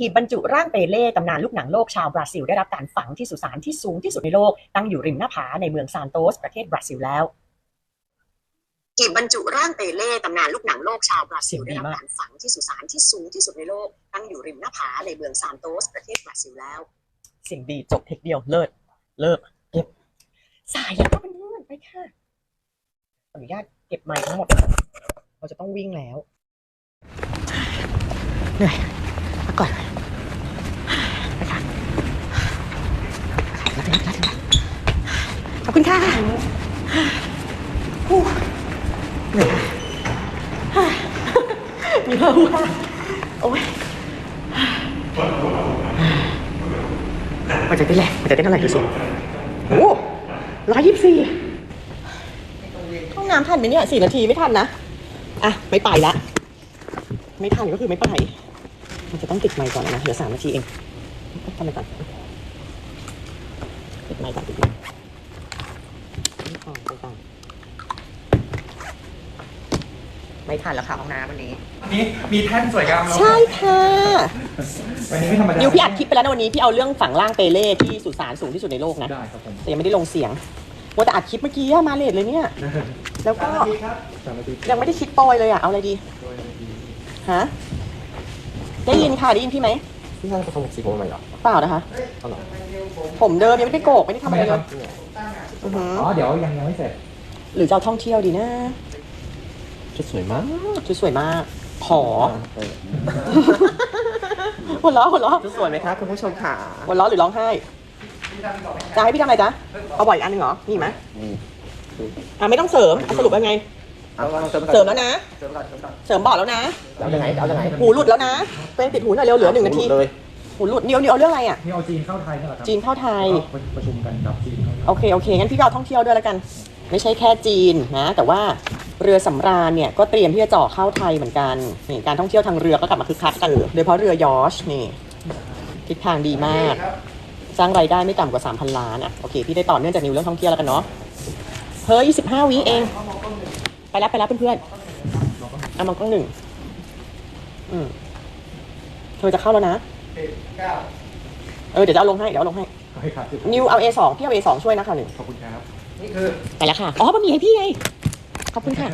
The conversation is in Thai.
หีบบรรจุร่างเปเล่ตำนานลูกหนังโลกชาวบราซิล ได้รับการฝังที่สุสานที่สูงที่สุดในโลก ตั้งอยู่ริมหน้าผาในเมืองซานโตสประเทศบราซิลแล้วหีบบรรจุร่างเปเล่ตำนานลูกหนังโลกชาวบราซิลได้รับการฝังที่สุสานที่สูงที่สุดในโลก ตั้งอยู่ริมหน้าผาในเมืองซานโตสประเทศบราซิลแล้ว สิ่งดีจบเทคเดียวเลิศเลิกเก็บสายแล้วก็เป็นเพื่อนไปค่ะขออนุญาตเก็บไมค์ทั้งหมดเราจะต้องวิ่งแล้วเหนื่อยพักก่อนไปค่ะแล้วถึงแล้วถึงแล้ว ขอบคุณค่ะฮู้เหนื่อยค่ะมีเพิ่มค่ะโอ้ยมันจะเต้นแรงมันจะเต้เท่าไหร่ดูสิโอ้ร้อยยี่สิบสี่ห้องน้ำทันไหมเนี่ยสี่นาทีไม่ทันนะ อะ ไม่ไปละ ไม่ทันก็คือไม่ไป มันจะต้องติดไมค์ก่อนนะ เหลือสามนาทีเองทำไปก่อน ไมค์ก่อนติดไมค์ไม่ทันไปก่อนไม่ทันแล้วค่ะห้องน้ำวันนี้ นี่มีแท่นสวยงามแล้วใช่ค่ะ วันนี้ไม่ธรรมดานิวพี่อัดคลิปไปแล้วนะวันนี้พี่เอาเรื่องฝังร่างเปเล่ที่สุสานสูงที่สุดในโลกนะ ได้ครับผมแต่ยังไม่ได้ลงเสียงว่าแต่อัดคลิปเมื่อกี้อะมาเลทเลยเนี่ย แล้วก็สามนาทีครับสามนาทียังไม่ได้คิดโปรยเลยอะเอาอะไรดีฮะ ได้ยินค่ะได้ยินพี่ไหม พี่ชายประสบสีผมใหม่เหรอเปล่านะคะ เอาเหรอผมเดิมยังไม่ได้โกกไม่ได้ทำทำไมอะไรคเลรับยอือหืออ๋อเดี๋ยวยังยังไม่เสร็จหรือจะเอาท่องเที่ยวดีนะชุดสวยมากชุดสวยมาก ขอเออหัวเราะหัวเราะชุดสวยไหมครับคุณผู้ชมค่ะหัวเราะหรือร้องไห้จะให้พี่ทำอะไรจ๊ะเอาบ่อยอันหนึ่งเหรอนี่ไหมนี่ อะไม่ต้องเสริมอะสรุปว่าไง เอาเสริมเสริมแล้วนะ เสริมก่อนเสริมก่อนเสริมบอดแล้วนะ เอายังไงเอายังไงหูหลุดแล้วนะเป็นปิดหูหน่อยเร็วเหลือหนึ่งนาทีเลยหูหลุดเดียวเดียวเอาเรื่องอะไรอะนี่เอาจีนเข้าไทยนี่แหละครับจีนเข้าไทย ก็ประชุมกันกับจีนเข้าไทย โอเคโอเคงั้นพี่ก็เอาท่องเที่ยวด้วยแล้วกัน ไม่ใช่แค่จีนนะ แต่ว่าเรือสำราญเนี่ยก็เตรียมที่จะเจาะเข้าไทยเหมือนกันนี่การท่องเที่ยวทางเรือก็กลับมาคึกคักกันโดยเฉพาะเรือยอชนี่ทิศทางดีมาก สร้างรายได้ไม่ต่ำกว่า 3,000 ล้านอะโอเคพี่ได้ต่อเนื่องจากนิวเรื่องท่องเที่ยวแล้วกันเนาะเฮ้ย25วิเอง ไปแล้วไปแล้วเพื่อนๆเอามองกล้องหนึ่งอืมเธอจะเข้าแล้วนะเออเดี๋ยวจะเอาลงให้เดี๋ยวเอาลงให้ให้ครับนิวเอา A2 พี่เอา A2 ช่วยนะค่ะหนึ่งขอบคุณครับไปแล้วค่ะอ๋อบะหมี่ให้พี่ไงขอบคุณค่ะ